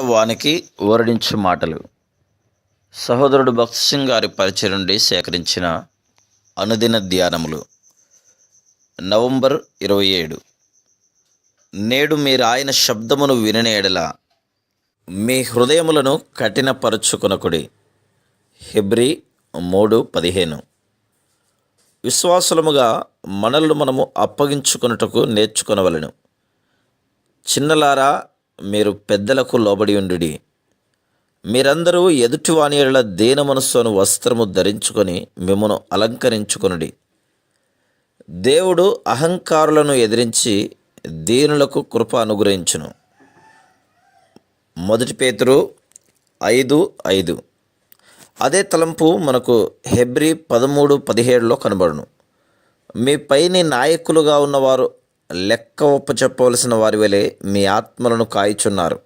వానికి ఓరడించు మాటలు. సహోదరుడు భక్త్ సింగ్ గారి పరిచయం నుండి సేకరించిన అనుదిన ధ్యానములు. నవంబర్ ఇరవై ఏడు. నేడు మీరు ఆయన శబ్దమును విననేడల మీ హృదయములను కఠినపరుచుకునకుడి. హెబ్రి మూడు పదిహేను. విశ్వాసులముగా మనల్ని మనము అప్పగించుకొనుటకు నేర్చుకొనవలెను. చిన్నలారా మీరు పెద్దలకు లోబడి ఉండుడి. మీరందరూ ఎదుటివాని ఎడల దేన మనస్సును వస్త్రము ధరించుకొని మిమ్మను అలంకరించుకొనుడి. దేవుడు అహంకారులను ఎదిరించి దీనులకు కృప అనుగ్రహించును. మొదటి పేతురు ఐదు ఐదు. అదే తలంపు మనకు హెబ్రి పదమూడు పదిహేడులో కనబడును. మీ పైని నాయకులుగా ఉన్నవారు లెక్క ఒప్పచెప్పవలసిన వారి వలె మీ ఆత్మలను కాయిచున్నారు.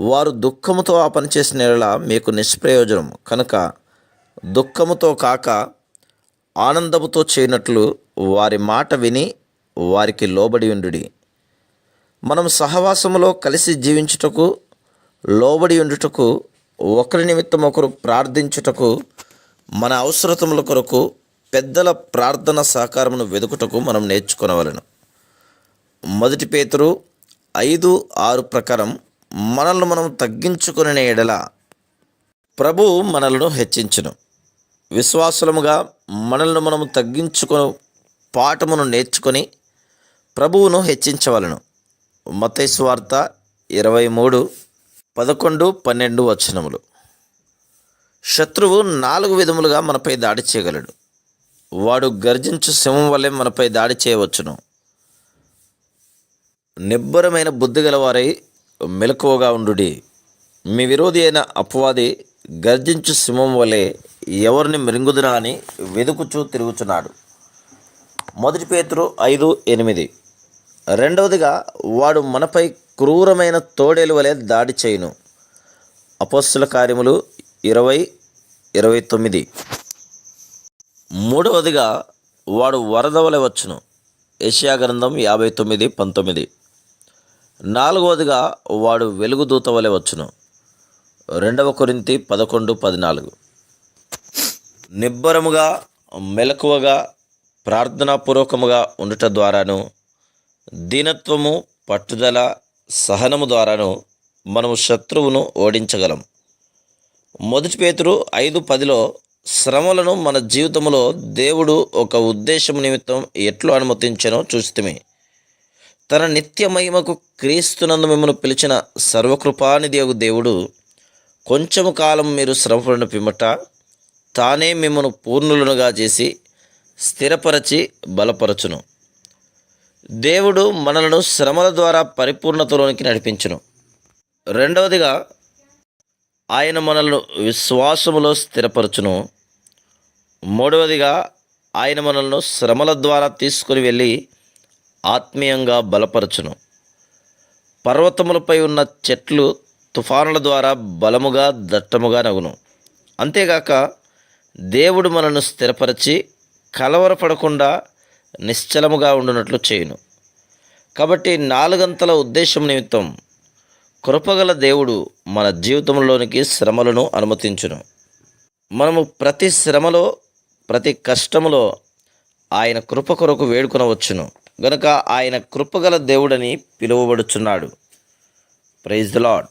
వారు దుఃఖముతో ఆ పని చేసిన మీకు నిష్ప్రయోజనం కనుక దుఃఖముతో కాక ఆనందముతో చేయనట్లు వారి మాట విని వారికి లోబడి ఉండుడి. మనం సహవాసములో కలిసి జీవించుటకు లోబడి ఉండుటకు ఒకరి నిమిత్తం ఒకరు ప్రార్థించుటకు మన అవసరతముల కొరకు పెద్దల ప్రార్థన సహకారమును వెదుకుటకు మనం నేర్చుకునవలను. మొదటి పేతురు ఐదు ఆరు ప్రకారం మనల్ని మనం తగ్గించుకునే ఎడల ప్రభు మనలను హెచ్చించును. విశ్వాసులముగా మనల్ని మనం తగ్గించుకుని పాఠమును నేర్చుకొని ప్రభువును హెచ్చించవలను. మతైసు వార్త ఇరవై మూడు పదకొండు పన్నెండు వచనములు. శత్రువు నాలుగు విధములుగా మనపై దాడి చేయగలడు. వాడు గర్జించు సింహం వల్లే మనపై దాడి చేయవచ్చును. నిబ్బరమైన బుద్ధి గలవారై మెలకువగా ఉండుడి. మీ విరోధి అయిన అపవాది గర్జించు సింహం వలె ఎవరిని మృంగుదురా అని వెదుకుచూ తిరుగుచున్నాడు. మొదటి పేతురు ఐదు ఎనిమిది. రెండవదిగా వాడు మనపై క్రూరమైన తోడేలు వలె దాడి చేయును. అపోస్తుల కార్యములు ఇరవై ఇరవై తొమ్మిది. మూడవదిగా వాడు వరద వలె వచ్చును. ఏషియా గ్రంథం యాభై తొమ్మిది పంతొమ్మిది. నాలుగవదిగా వాడు వెలుగుదూత వలె వచ్చును. రెండవ కొరింతి పదకొండు పద్నాలుగు. నిబ్బరముగా మెలకువగా ప్రార్థనాపూర్వకముగా ఉండట ద్వారాను దీనత్వము పట్టుదల సహనము ద్వారాను మనము శత్రువును ఓడించగలం. మొదటి పేతురు ఐదు పదిలో శ్రమలను మన జీవితంలో దేవుడు ఒక ఉద్దేశం నిమిత్తం ఎట్లు అనుమతించనో చూస్తమే. తన నిత్య మహిమకు క్రీస్తునందు మిమ్మల్ని పిలిచిన సర్వకృపానిది యొక్క దేవుడు కొంచెము కాలం మీరు శ్రమపడిన పిమ్మట తానే మిమ్మను పూర్ణులనుగా చేసి స్థిరపరచి బలపరచును. దేవుడు మనలను శ్రమల ద్వారా పరిపూర్ణతలోనికి నడిపించును. రెండవదిగా ఆయన మనల్ని విశ్వాసములో స్థిరపరచును. మూడవదిగా ఆయన మనల్ని శ్రమల ద్వారా తీసుకుని వెళ్ళి ఆత్మీయంగా బలపరచును. పర్వతములపై ఉన్న చెట్లు తుఫానుల ద్వారా బలముగా దట్టముగా నగును. అంతేగాక దేవుడు మనను స్థిరపరిచి కలవరపడకుండా నిశ్చలముగా ఉండునట్లు చేయును. కాబట్టి నాలుగంతల ఉద్దేశం నిమిత్తం కృపగల దేవుడు మన జీవితంలోనికి శ్రమలను అనుమతించును. మనము ప్రతి శ్రమలో ప్రతి కష్టములో ఆయన కృప కొరకు వేడుకొనవచ్చును. గనుక ఆయన కృపగల దేవుడని పిలువబడుచున్నాడు. Praise the lord